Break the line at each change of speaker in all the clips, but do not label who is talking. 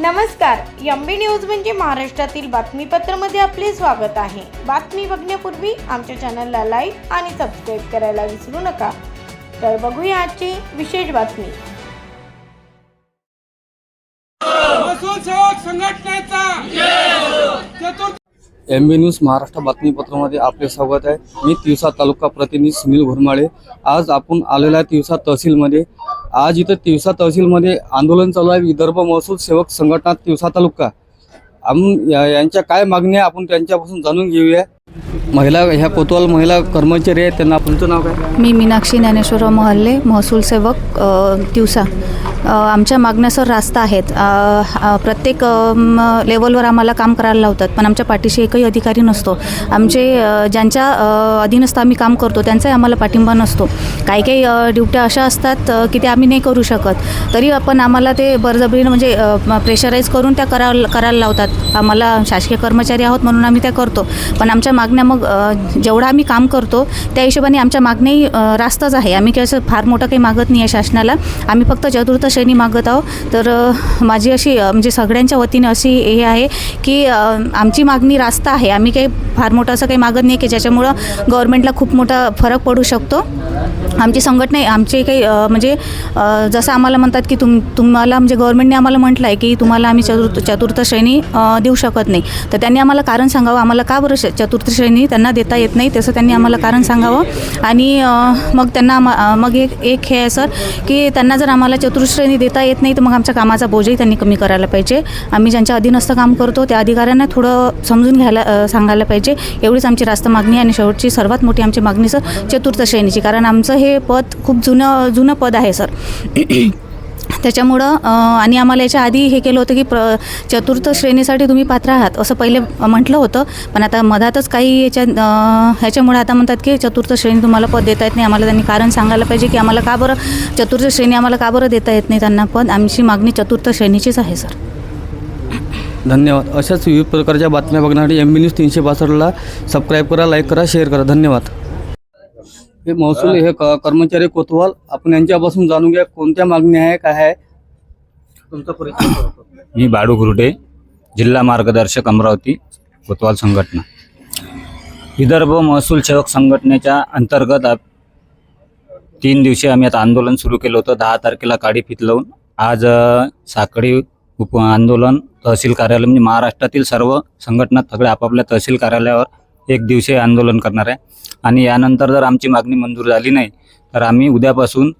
नमस्कार MB news म्हणजे महाराष्ट्रातील बातमीपत्रामध्ये आपले स्वागत आहे. बातमी बघण्यापूर्वी आमच्या चॅनलला लाईक आणि सबस्क्राईब करायला विसरू नका. तर बघूया आजची विशेष बातमी.
एम बी न्यूज महाराष्ट्र बातमीपत्रामध्ये आपले स्वागत आहे. मी तिवसा तालुका प्रतिनिधी सुनील घुरमाळे. आज आपण आलेलो आहे तिवसा तहसीलमध्ये. आज इथं तिवसा तहसीलमध्ये आंदोलन चालू आहे. विदर्भ महसूल सेवक संघटना तिवसा तालुका. आपण या- यांच्या काय मागण्या आहे आपण त्यांच्यापासून जाणून घेऊया. महिला ह्या कोतवाल महिला कर्मचारी आहेत त्यांना तुमचं नाव काय?
मी मीनाक्षी ज्ञानेश्वरराव मोहल्ले महसूल सेवक अ, तिवसा अ, आमच्या मागण्या सर रास्त आहेत. अ, अ, प्रत्येक लेवलवर आम्हाला काम करायला लावतात पण आमच्या पाठीशी एकही अधिकारी नसतो. आमचे अ, ज्यांच्या अ, अधीनस्थ आम्ही काम करतो त्यांचाही आम्हाला पाठिंबा नसतो. काही काही अ, ड्युट्या अशा असतात अ, की ते आम्ही नाही करू शकत. तरी आपण आम्हाला ते बळजबरीनं म्हणजे प्रेशराईज करून त्या करायला करायला लावतात. आम्हाला शासकीय कर्मचारी आहोत म्हणून आम्ही त्या करतो. पण आमच्या मागण्या मग जेवढं आम्ही काम करतो त्या हिशोबाने आमच्या मागणी रास्तच आहे. आम्ही काही असं फार मोठं काही मागत नाही आहे शासनाला. आम्ही फक्त चतुर्थ श्रेणी मागत आहोत. तर माझी अशी म्हणजे सगळ्यांच्या वतीने अशी हे आहे की आमची मागणी रास्त आहे. आम्ही काही फार मोठं असं काही मागत नाही की ज्याच्यामुळं गव्हर्नमेंटला खूप मोठा फरक पडू शकतो. आमची संघटना आमचे काही म्हणजे जसं आम्हाला म्हणतात की तुम तुम्हाला म्हणजे गव्हर्नमेंटने आम्हाला म्हटलं आहे की तुम्हाला आम्ही चतुर्थ चतुर्थ श्रेणी देऊ शकत नाही. तर त्यांनी आम्हाला कारण सांगावं. आम्हाला का बरं श- चतुर्थ श्रेणी त्यांना देता येत नाही तसं त्यांनी आम्हाला कारण सांगावं. आणि मग त्यांना मग एक एक हे आहे सर की त्यांना जर आम्हाला चतुर्थश्रेणी देता येत नाही तर मग आमच्या कामाचा बोजही त्यांनी कमी करायला पाहिजे. आम्ही ज्यांच्या अधीनस्थ काम करतो त्या अधिकाऱ्यांना थोडं समजून घ्यायला सांगायला पाहिजे. एवढीच आमची रास्त मागणी आणि शेवटची सर्वात मोठी आमची मागणी सर चतुर्थ श्रेणीची. कारण आमचं हे पद खूप जुनं जुनं पद आहे सर. त्याच्यामुळं आणि आम्हाला याच्या आधी हे केलं होतं की प्र चतुर्थ श्रेणीसाठी तुम्ही पात्र आहात असं पहिले म्हटलं होतं. पण आता मधातच काही याच्या ह्याच्यामुळे आता म्हणतात की चतुर्थ श्रेणी तुम्हाला पद देता येत नाही. आम्हाला त्यांनी कारण सांगायला पाहिजे की आम्हाला का बरं चतुर्थ श्रेणी आम्हाला का बरं देता येत नाही त्यांना पद आमची मागणी चतुर्थ श्रेणीचीच आहे सर.
धन्यवाद. अशाच विविध प्रकारच्या बातम्या बघण्यासाठी एम बी न्यूज तीनशे पासष्टला सबस्क्राईब करा लाईक करा शेअर करा. धन्यवाद. हे महसूल हे क- कर्मचारी कोतवाल आपण यांच्यापासून जाणून घ्या कोणत्या मागण्या आहे काय आहे. तुमचा परिचय करा.
मी बाळू गुरुडे जिल्हा मार्गदर्शक अमरावती कोतवाल संघटना. विदर्भ महसूल सेवक संघटनेच्या अंतर्गत आप- तीन दिवशी आम्ही आता आंदोलन सुरू केलं होतं. दहा तारखेला काडी फित लावून आज अ, साखळी उप आंदोलन तहसील कार्यालय म्हणजे महाराष्ट्रातील सर्व संघटना सगळ्या आपापल्या तहसील कार्यालयावर एक दिवसीय आंदोलन करणार आहे. आणि यानंतर जर आमची मागणी मंजूर झाली नाही तर आम्ही उद्यापासून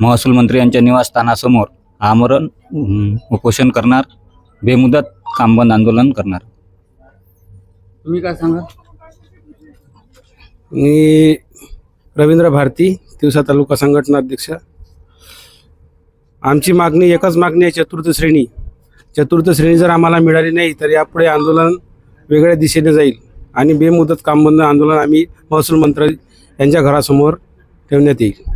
महसूल मंत्री यांच्या निवासस्थानासमोर आमरण उपोषण करणार बेमुदत कामबंद आंदोलन करणार.
तुम्ही काय सांगा
मी रवींद्र भारती तिवसा तालुका संघटना अध्यक्ष. आमची मागणी एकच मागणी आहे चतुर्थ श्रेणी. चतुर्थ श्रेणी जर आम्हाला मिळाली नाही तर यापुढे आंदोलन वेगळ्या दिशेने जाईल. आणि बेमुदत कामबंद आंदोलन आम्ही महसूल मंत्री यांच्या घरासमोर ठेवण्यात येईल.